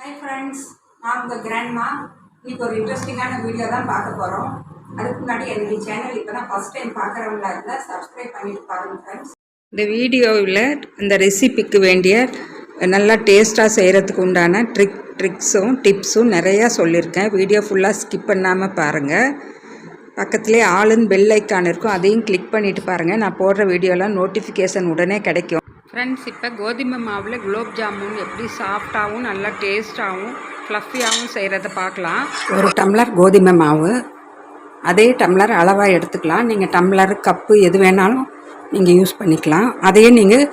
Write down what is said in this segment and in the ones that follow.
Hi friends நான் உங்கள் grandma இன்றைக்கி ஒரு இன்ட்ரெஸ்டிங்கான வீடியோ தான் பார்க்க போகிறோம் அதுக்கு முன்னாடி என்னுடைய சேனல் இப்போ தான் ஃபஸ்ட் டைம் பார்க்குறவங்களா இருந்தால் சப்ஸ்கிரைப் பண்ணிட்டு பாருங்கள் ஃப்ரெண்ட்ஸ் இந்த வீடியோவில் இந்த ரெசிபிக்கு வேண்டிய நல்லா டேஸ்ட்டாக செய்கிறதுக்கு உண்டான ட்ரிக் ட்ரிக்ஸும் டிப்ஸும் நிறையா சொல்லியிருக்கேன். வீடியோ ஃபுல்லாக ஸ்கிப் பண்ணாமல் பாருங்கள் பக்கத்துலேயே ஆளுன்னு பெல் ஐக்கான் இருக்கும். அதையும் கிளிக் பண்ணிவிட்டு பாருங்கள் நான் போடுற வீடியோலாம் நோட்டிஃபிகேஷன் உடனே கிடைக்கும். ஃப்ரெண்ட்ஸ் இப்போ கோதுமை மாவில் குலோப் ஜாமுன் எப்படி சாஃப்டாகவும் நல்லா டேஸ்ட்டாகவும் ஃப்ளஃபியாகவும் செய்கிறத பார்க்கலாம். ஒரு டம்ளர் கோதுமை மாவு. அதே டம்ளர் அளவாக எடுத்துக்கலாம். நீங்கள் டம்ளர் கப்பு எது வேணாலும் நீங்கள் யூஸ் பண்ணிக்கலாம். அதையே நீங்கள்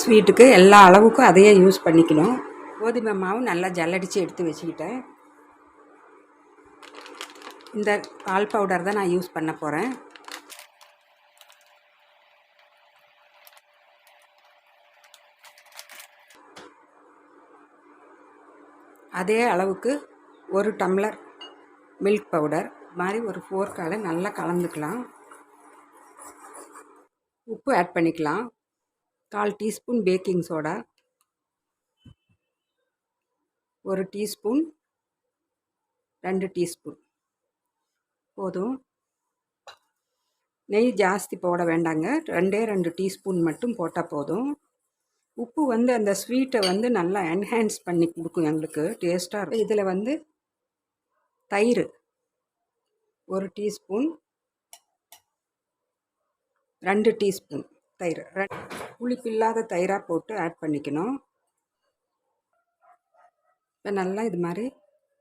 ஸ்வீட்டுக்கு எல்லா அளவுக்கும் அதையே யூஸ் பண்ணிக்கணும். கோதுமை மாவு நல்லா ஜல்லடித்து எடுத்து வச்சுக்கிட்டேன். இந்த பால் பவுடர் தான் நான் யூஸ் பண்ண போகிறேன் அதே அளவுக்கு ஒரு டம்ளர் மில்க் பவுடர் மாதிரி ஒரு ஃபோர்க்கால் நல்லா கலந்துக்கலாம். உப்பு ஆட் பண்ணிக்கலாம். கால் டீஸ்பூன் பேக்கிங் சோடா ஒரு டீஸ்பூன் ரெண்டு டீஸ்பூன். போதும். நெய் ஜாஸ்தி போட வேண்டாங்க. ரெண்டே ரெண்டு டீஸ்பூன் மட்டும் போட்டால் போதும். உப்பு வந்து அந்த ஸ்வீட்டை வந்து நல்லா என்ஹான்ஸ் பண்ணி கொடுக்கும் எங்களுக்கு. டேஸ்ட்டாக இருக்கும். இதில் வந்து தயிர் ஒரு டீஸ்பூன் ரெண்டு டீஸ்பூன் தயிர். ரெ- புளிப்பில்லாத தயிராக போட்டு ஆட் பண்ணிக்கணும். இப்போ நல்லா இது மாதிரி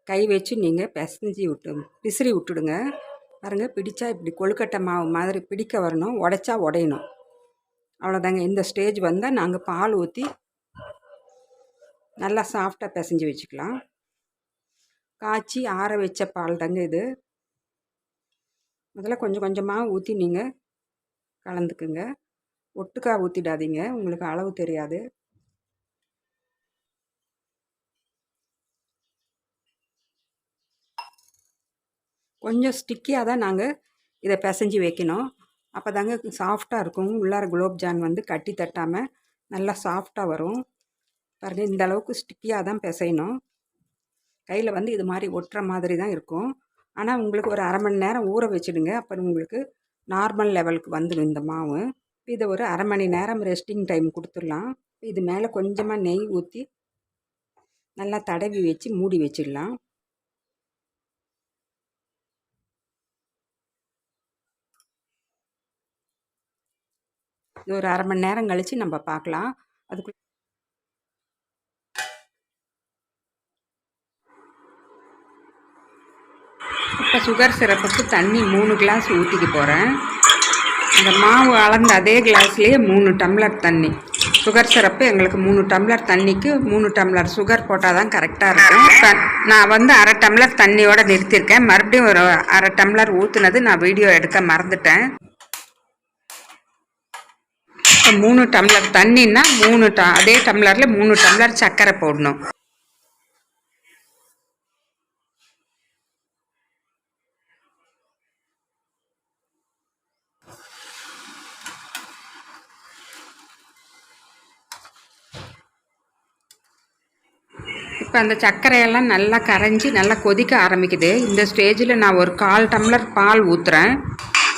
கை வச்சு நீங்கள் பிசைஞ்சி விட்டு பிசிறி விட்டுடுங்க. பாருங்கள் பிடிச்சா இப்படி கொழுக்கட்டை மாவு மாதிரி பிடிக்க வரணும் உடைச்சா உடையணும். அவ்வளோதாங்க இந்த ஸ்டேஜ் வந்தால் நாங்கள் பால் ஊற்றி நல்லா சாஃப்டாக பிசைஞ்சு வச்சுக்கலாம். காய்ச்சி ஆற வச்ச பால் தாங்க இது. முதல்ல கொஞ்சம் கொஞ்சமாக ஊற்றி நீங்கள் கலந்துக்குங்க. ஒட்டுக்கா ஊற்றிடாதீங்க உங்களுக்கு அளவு தெரியாது. கொஞ்சம் ஸ்டிக்கியாக தான் நாங்கள் இதை பிசைஞ்சு வைக்கணும். அப்போ தாங்க சாஃப்டாக இருக்கும். உள்ளார குலோப் ஜான் வந்து கட்டி தட்டாமல் நல்லா சாஃப்டாக வரும். பாருங்க இந்த அளவுக்கு ஸ்டிக்கியாக தான் பிசையணும். கையில் வந்து இது மாதிரி ஒட்டுற மாதிரி தான் இருக்கும். ஆனால் உங்களுக்கு ஒரு அரை மணி நேரம் ஊற வச்சுடுங்க. அப்புறம் உங்களுக்கு நார்மல் லெவலுக்கு வந்துடும் இந்த மாவு. இதை ஒரு அரை மணி நேரம் ரெஸ்டிங் டைம் கொடுத்துடலாம். இது மேலே கொஞ்சமாக நெய் ஊற்றி நல்லா தடவி வச்சு மூடி வச்சிடலாம். இது ஒரு அரை மணி நேரம் கழித்து நம்ம பார்க்கலாம் அதுக்கு இப்போ சுகர் சிரப்புக்கு தண்ணி மூணு கிளாஸ் ஊற்றிக்க போகிறேன் அந்த மாவு அளந்த அதே கிளாஸ்லேயே மூணு டம்ளர் தண்ணி. சுகர் சிரப்பு எங்களுக்கு மூணு டம்ளர் தண்ணிக்கு மூணு டம்ளர் சுகர் போட்டால் தான் கரெக்டாக இருக்கும். இப்போ நான் வந்து அரை டம்ளர் தண்ணியோட நிறுத்தியிருக்கேன் மறுபடியும் ஒரு அரை டம்ளர் ஊற்றுனது நான் வீடியோ எடுக்க மறந்துட்டேன். இப்போ மூணு டம்ளர் தண்ணின்னா மூணு ட அதே டம்ளரில் மூணு டம்ளர் சர்க்கரை போடணும். இப்போ அந்த சர்க்கரையெல்லாம் நல்லா கரைஞ்சி நல்லா கொதிக்க ஆரம்பிக்குது. இந்த ஸ்டேஜில் நான் ஒரு கால் டம்ளர் பால் ஊற்றுறேன்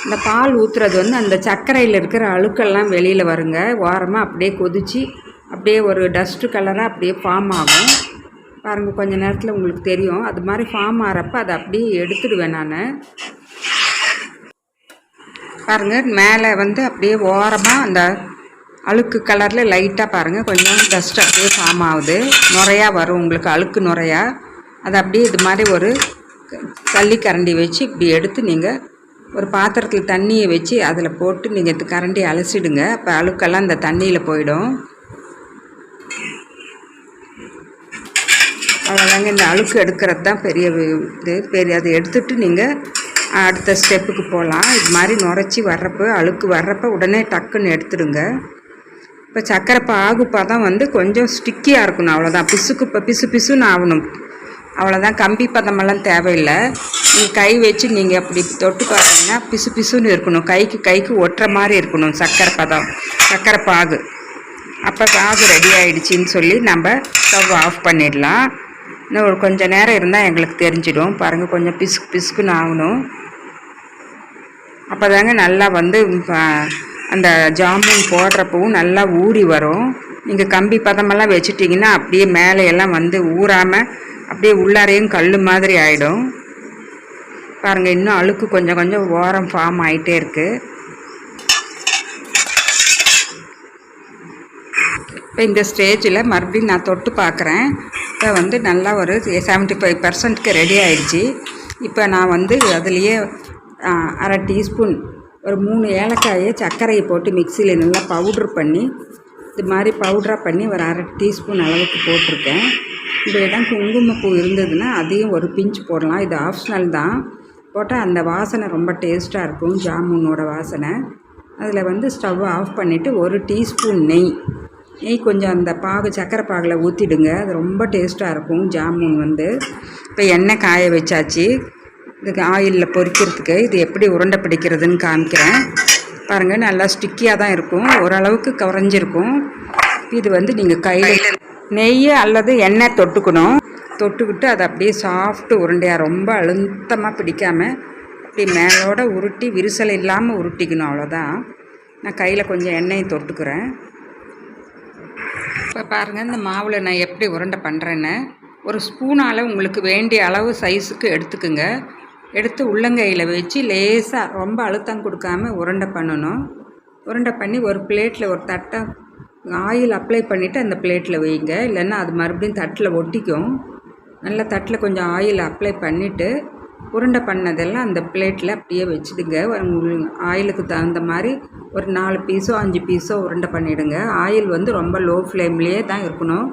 இந்த பால் ஊற்றுறது வந்து அந்த சர்க்கரையில் இருக்கிற அழுக்கெல்லாம் வெளியில் வருங்க. ஓரமாக அப்படியே கொதித்து அப்படியே ஒரு டஸ்ட்டு கலராக அப்படியே ஃபார்ம் ஆகும். பாருங்கள் கொஞ்ச நேரத்தில் உங்களுக்கு தெரியும். அது மாதிரி ஃபார்ம் ஆகிறப்ப அதை அப்படியே எடுத்துடுவேன் நான். பாருங்கள் மேலே வந்து அப்படியே ஓரமாக அந்த அழுக்கு கலரில் லைட்டாக பாருங்கள் கொஞ்சம் டஸ்ட் அப்படியே ஃபார்ம் ஆகுது. நுறையா வரும் உங்களுக்கு அழுக்கு நுறையா அதை அப்படியே இது மாதிரி ஒரு தள்ளி கரண்டி வச்சு இப்படி எடுத்து நீங்கள் ஒரு பாத்திரத்தில் தண்ணியை வச்சு அதில் போட்டு நீங்கள் கரண்டி அலசிடுங்க. அப்போ அழுக்கெல்லாம் இந்த தண்ணியில் போயிடும். அவ்வளோதாங்க இந்த அழுக்கு எடுக்கிறது தான் பெரிய இது. பெரிய அதை எடுத்துட்டு நீங்கள் அடுத்த ஸ்டெப்புக்கு போகலாம். இது மாதிரி நுரைச்சி வர்றப்போ அழுக்கு வர்றப்போ உடனே டக்குன்னு எடுத்துடுங்க. இப்போ சக்கரை ஆகுப்பா தான் வந்து கொஞ்சம் ஸ்டிக்கியாக இருக்கணும். அவ்வளோதான் பிசுக்கு இப்போ பிசு பிசுன்னு ஆகணும். அவ்வளோதான் கம்பி பதமெல்லாம் தேவையில்லை. நீங்கள் கை வச்சு நீங்கள் அப்படி தொட்டு பார்த்தீங்கன்னா பிசு பிசுன்னு இருக்கணும். கைக்கு கைக்கு ஒட்டுற மாதிரி இருக்கணும். சக்கரை பதம் சக்கரை பாகு. அப்போ பாகு ரெடி ஆகிடுச்சின்னு சொல்லி நம்ம ஸ்டவ் ஆஃப் பண்ணிடலாம். இன்னும் ஒரு கொஞ்சம் நேரம் இருந்தால் எங்களுக்கு தெரிஞ்சிடும். பாருங்கள் கொஞ்சம் பிசுக்கு பிசுக்குன்னு ஆகணும். அப்போ தாங்க நல்லா வந்து அந்த ஜாமுன் போடுறப்பவும் நல்லா ஊறி வரும். நீங்கள் கம்பி பதமெல்லாம் வச்சுட்டிங்கன்னா அப்படியே மேலே எல்லாம் வந்து ஊறாமல் அப்படியே உள்ளாரையும் கல் மாதிரி ஆகிடும் பாருங்கள் இன்னும் அழுக்கு கொஞ்சம் கொஞ்சம் ஓரம் ஃபார்ம் ஆகிட்டே இருக்குது இப்போ இந்த ஸ்டேஜில் மறுபடியும் நான் தொட்டு பார்க்குறேன். இப்போ வந்து நல்லா ஒரு செவன்ட்டி ஃபைவ் பர்சன்ட்க்கு ரெடி ஆயிடுச்சு. இப்போ நான் வந்து அதுலேயே அரை டீஸ்பூன் ஒரு மூணு ஏலக்காயை சர்க்கரையை போட்டு மிக்சியில் நல்லா பவுட்ரு பண்ணி இது மாதிரி பவுட்ராக பண்ணி ஒரு அரை டீஸ்பூன் அளவுக்கு போட்டிருக்கேன். இந்த இடம் குங்குமப்பூ இருந்ததுன்னா அதையும் ஒரு பிஞ்ச் போடலாம். இது ஆப்ஷனல் தான். போட்டால் அந்த வாசனை ரொம்ப டேஸ்ட்டாக இருக்கும் ஜாமுனோட வாசனை. அதில் வந்து ஸ்டவ் ஆஃப் பண்ணிவிட்டு ஒரு டீஸ்பூன் நெய். நெய் கொஞ்சம் அந்த பாகு சக்கரை பாகில் ஊற்றிடுங்க அது ரொம்ப டேஸ்ட்டாக இருக்கும் ஜாமுன் வந்து. இப்போ எண்ணெய் காய வச்சாச்சு. இதுக்கு ஆயிலில் பொரிக்கிறதுக்கு இது எப்படி உருண்டை பிடிக்கிறதுன்னு காமிக்கிறேன். பாருங்கள் நல்லா ஸ்டிக்கியாக தான் இருக்கும். ஓரளவுக்கு குறைஞ்சிருக்கும். இது வந்து நீங்கள் கையில் நெய் அல்லது எண்ணெய் தொட்டுக்கணும். தொட்டுக்கிட்டு அதை அப்படியே சாஃப்ட்டு உருண்டையாக ரொம்ப அழுத்தமாக பிடிக்காமல் அப்படி மேலோட உருட்டி விரிசல் இல்லாமல் உருட்டிக்கணும் அவ்வளோதான் நான் கையில் கொஞ்சம் எண்ணெயை தொட்டுக்கிறேன். இப்போ பாருங்கள் இந்த மாவில் நான் எப்படி உருண்டை பண்ணுறேன்னு ஒரு ஸ்பூனால் உங்களுக்கு வேண்டிய அளவு சைஸுக்கு எடுத்துக்குங்க. எடுத்து உள்ளங்கையில் வச்சு லேசாக ரொம்ப அழுத்தம் கொடுக்காம உருண்டை பண்ணணும். உருண்டை பண்ணி ஒரு பிளேட்டில் ஒரு தட்டை ஆயில் அப்ளை பண்ணிவிட்டு அந்த பிளேட்டில் வைங்க இல்லைன்னா அது மறுபடியும் தட்டில் ஒட்டிக்கும். நல்லா தட்டில் கொஞ்சம் ஆயில் அப்ளை பண்ணிவிட்டு உருண்டை பண்ணதெல்லாம் அந்த பிளேட்டில் அப்படியே வச்சுடுங்க. ஆயிலுக்கு தகுந்த மாதிரி ஒரு நாலு பீஸோ அஞ்சு பீஸோ உருண்டை பண்ணிவிடுங்க ஆயில் வந்து ரொம்ப லோ ஃப்ளேம்லேயே தான் இருக்கணும்.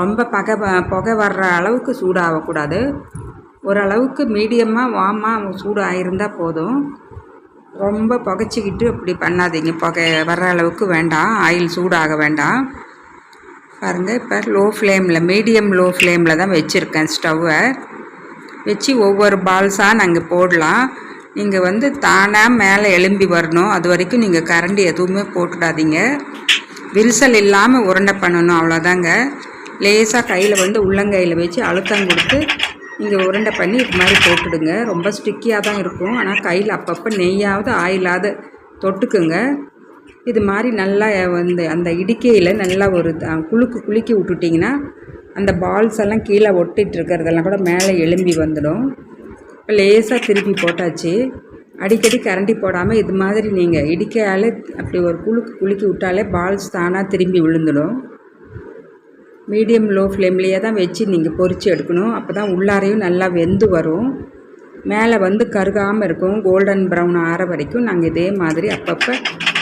ரொம்ப பகை புகை வர்ற அளவுக்கு சூடாகக்கூடாது ஓரளவுக்கு மீடியமாக வாமாக சூடு ஆயிருந்தால் போதும். ரொம்ப புகைச்சிக்கிட்டு அப்படி பண்ணாதீங்க. புகை வர்ற அளவுக்கு வேண்டாம். ஆயில் சூடாக வேண்டாம். பாருங்கள் இப்போ லோ ஃப்ளேமில் மீடியம் லோ ஃப்ளேமில் தான் வச்சுருக்கேன் ஸ்டவ்வை வச்சு ஒவ்வொரு பால்ஸாக நாங்கள் போடலாம். நீங்கள் வந்து தானாக மேலே எலும்பி வரணும். அது வரைக்கும் நீங்கள் கரண்டி எதுவுமே போட்டுடாதீங்க. விரிசல் இல்லாமல் உருண்டை பண்ணணும் அவ்வளோதாங்க லேசாக கையில் வந்து உள்ளங்கையில் வச்சு அழுத்தம் கொடுத்து நீங்கள் உருண்டை பண்ணி இது மாதிரி போட்டுடுங்க. ரொம்ப ஸ்டிக்கியாக தான் இருக்கும். ஆனால் கையில் அப்பப்போ நெய்யாவது ஆயிலாவது தொட்டுக்குங்க. இது மாதிரி நல்லா வந்து அந்த இடிக்கையில் நல்லா ஒரு குளுக்கு குலுக்கு குலுக்கி விட்டுட்டிங்கன்னா அந்த பால்ஸ் எல்லாம் கீழே ஒட்டிகிட்டு இருக்கிறதெல்லாம் கூட மேலே எலும்பி வந்துடும். இப்போ லேசாக திருப்பி போட்டாச்சு. அடிக்கடி கரண்டி போடாமல் இது மாதிரி நீங்கள் இடிக்கையாலே அப்படி ஒரு குலுக்கு குலுக்கி விட்டாலே பால்ஸ் தானாக திரும்பி விழுந்துடும். மீடியம் லோ ஃப்ளேம்லேயே தான் வச்சு நீங்கள் பொறிச்சு எடுக்கணும். அப்போ தான் உள்ளாரையும் நல்லா வெந்து வரும். மேலே வந்து கருகாமல் இருக்கும். கோல்டன் ப்ரௌன் ஆற வரைக்கும் நாங்கள் இதே மாதிரி அப்பப்போ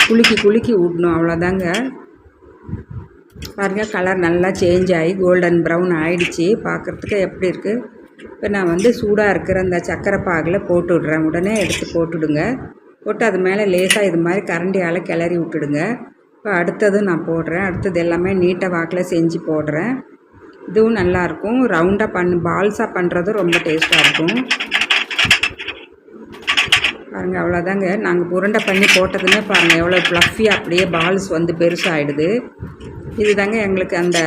குலுக்கி குலுக்கி விடணும். அவ்வளோதாங்க. பாருங்கள் கலர் நல்லா சேஞ்ச் ஆகி கோல்டன் ப்ரௌன் ஆகிடுச்சி பார்க்குறதுக்கு எப்படி இருக்குது இப்போ நான் வந்து சூடாக இருக்கிற அந்த சக்கரை பாகில் போட்டு விட்றேன். உடனே எடுத்து போட்டுடுங்க. போட்டு அது மேலே லேசாக இது மாதிரி கரண்டியால் கிளறி விட்டுடுங்க. இப்போ அடுத்தது நான் போடுறேன். அடுத்தது எல்லாமே நீட்டை வாக்கில் செஞ்சு போடுறேன். இதுவும் நல்லாயிருக்கும். ரவுண்டாக பண்ணு பால்ஸாக பண்ணுறதும் ரொம்ப டேஸ்ட்டாக இருக்கும். பாருங்கள் அவ்வளோதாங்க. நாங்கள் உருண்டை பண்ணி போட்டதுமே பாருங்கள் எவ்வளோ ஃப்ளஃபியாக அப்படியே பால்ஸ் வந்து பெருசாகிடுது இதுதாங்க எங்களுக்கு அந்த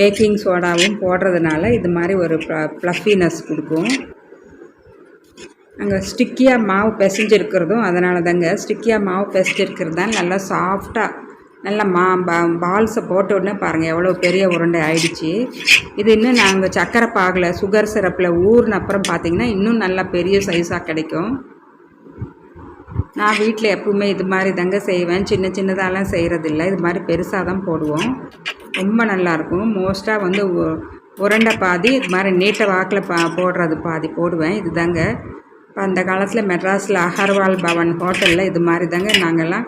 பேக்கிங் சோடாவும் போடுறதுனால இது மாதிரி ஒரு ஃப்ளஃபினஸ் கொடுக்கும். நாங்கள் ஸ்டிக்கியாக மாவு பிசைஞ்சிருக்கிறதும் அதனால தாங்க. ஸ்டிக்கியாக மாவு பிசைஞ்சிருக்கிறது தான் நல்லா சாஃப்டாக நல்லா மா பா பால்ஸை போட்ட உடனே பாருங்கள் எவ்வளோ பெரிய உருண்டை ஆயிடுச்சு. இது இன்னும் நாங்கள் சக்கரை பாகில் சுகர் சிரப்பில் ஊறின அப்புறம் பார்த்தீங்கன்னா இன்னும் நல்லா பெரிய சைஸாக கிடைக்கும். நான் வீட்டில் எப்பவுமே இது மாதிரி தாங்க செய்வேன். சின்ன சின்னதாலாம் செய்கிறதில்ல இது மாதிரி பெருசாக தான் போடுவோம். ரொம்ப நல்லாயிருக்கும் மோஸ்ட்டாக வந்து உரண்டை உருண்டை பாதி இது மாதிரி நீட்டை வாக்கில் பா போடுறது பாதி போடுவேன். இது தாங்க. இப்போ அந்த காலத்தில் மெட்ராஸில் அகர்வால் பவன் ஹோட்டலில் இது மாதிரி தாங்க நாங்கள்லாம்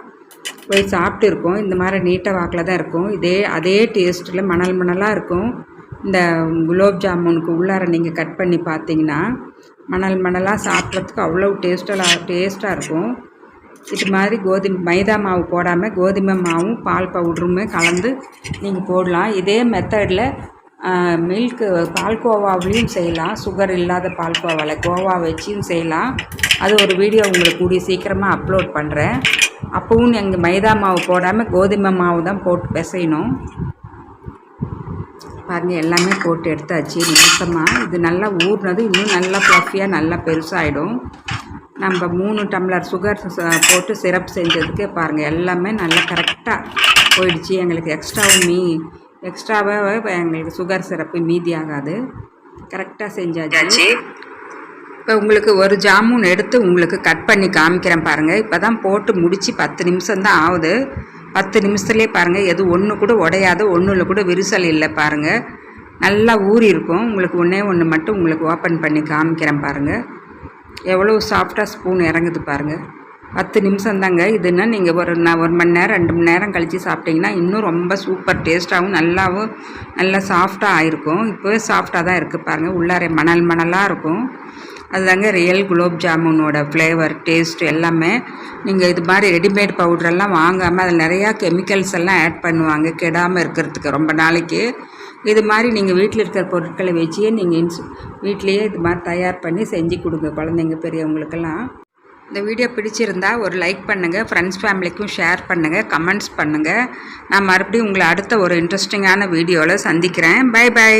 போய் சாப்பிட்டு இருக்கோம் இந்த மாதிரி நீட்டாக வாக்கில் தான் இருக்கும். இதே அதே டேஸ்ட்டில் மணல் மணலாக இருக்கும். இந்த குலோப் ஜாமுனுக்கு உள்ளார நீங்கள் கட் பண்ணி பார்த்தீங்கன்னா மணல் மணலாக சாப்பிட்றதுக்கு அவ்வளோ டேஸ்டலாக டேஸ்ட்டாக இருக்கும். இது மாதிரி கோதுமை மைதா மாவு போடாமல் கோதுமை மாவும் பால் பவுடருமே கலந்து நீங்கள் போடலாம். இதே மெத்தடில் மில்க்கு பால்கோவாவிலையும் செய்யலாம். சுகர் இல்லாத பால்கோவாவில் கோவா வச்சியும் செய்யலாம். அது ஒரு வீடியோ உங்களுக்கு கூடிய சீக்கிரமாக அப்லோட் பண்ணுறேன் அப்பவும் எங்கள் மைதா மாவு போடாமல் கோதுமை மாவு தான் போட்டு பிசையணும். பாருங்கள் எல்லாமே போட்டு எடுத்தாச்சு. நிமிஷமாக இது நல்லா ஊறினது இன்னும் நல்லா ஃப்ளஃபியாக நல்லா பெருசாகிடும் நம்ம மூணு டம்ளர் சுகர் ச- போட்டு சிரப் செஞ்சதுக்கு பாருங்கள் எல்லாமே நல்லா கரெக்டாக போயிடுச்சு. எங்களுக்கு எக்ஸ்ட்ராவும் மீ எக்ஸ்ட்ராவாக எங்களுக்கு சுகர் சிரப்பு மீதி ஆகாது. கரெக்டாக செஞ்சாச்சு. இப்போ உங்களுக்கு ஒரு ஜாமுன் எடுத்து உங்களுக்கு கட் பண்ணி காமிக்கிறேன் பாருங்கள் இப்போ தான் போட்டு முடித்து பத்து நிமிஷம் தான் ஆகுது. பத்து நிமிஷத்துலேயே பாருங்கள் எது ஒன்று கூட உடையாது ஒன்றில் கூட விரிசல் இல்லை பாருங்கள் நல்லா ஊறி இருக்கும். உங்களுக்கு ஒன்றே ஒன்று மட்டும் உங்களுக்கு ஓப்பன் பண்ணி காமிக்கிறேன் பாருங்கள் எவ்வளோ சாஃப்டாக ஸ்பூன் இறங்குது பாருங்கள் பத்து நிமிஷம் தாங்க இதுன்னா நீங்கள் ஒரு நான் ஒரு மணி நேரம் ரெண்டு மணி நேரம் கழித்து சாப்பிட்டீங்கன்னா இன்னும் ரொம்ப சூப்பர் டேஸ்ட்டாகவும் நல்லாவும் நல்லா சாஃப்டாக ஆயிருக்கும். இப்போவே சாஃப்டாக தான் இருக்குது பாருங்கள் உள்ளாரே மணல் மணலாக இருக்கும். அதுதாங்க ரியல் குலோப் ஜாமுனோட ஃப்ளேவர் டேஸ்ட் எல்லாமே நீங்கள் இது மாதிரி ரெடிமேட் பவுட்ரெல்லாம் வாங்காமல் அதில் நிறையா கெமிக்கல்ஸ் எல்லாம் ஆட் பண்ணுவாங்க. கெடாமல் இருக்கிறதுக்கு ரொம்ப நாளைக்கு. இது மாதிரி நீங்கள் வீட்டில் இருக்கிற பொருட்களை வச்சே நீங்கள் இன்ஸ் வீட்லேயே இது மாதிரி தயார் பண்ணி செஞ்சு கொடுங்க குழந்தைங்க பெரியவங்களுக்கெல்லாம். இந்த வீடியோ பிடிச்சிருந்தா ஒரு லைக் பண்ணுங்கள் ஃப்ரெண்ட்ஸ் ஃபேமிலிக்கும் ஷேர் பண்ணுங்கள் கமெண்ட்ஸ் பண்ணுங்கள் நான் மறுபடியும் உங்களை அடுத்த ஒரு இன்ட்ரெஸ்டிங்கான வீடியோவில் சந்திக்கிறேன். By by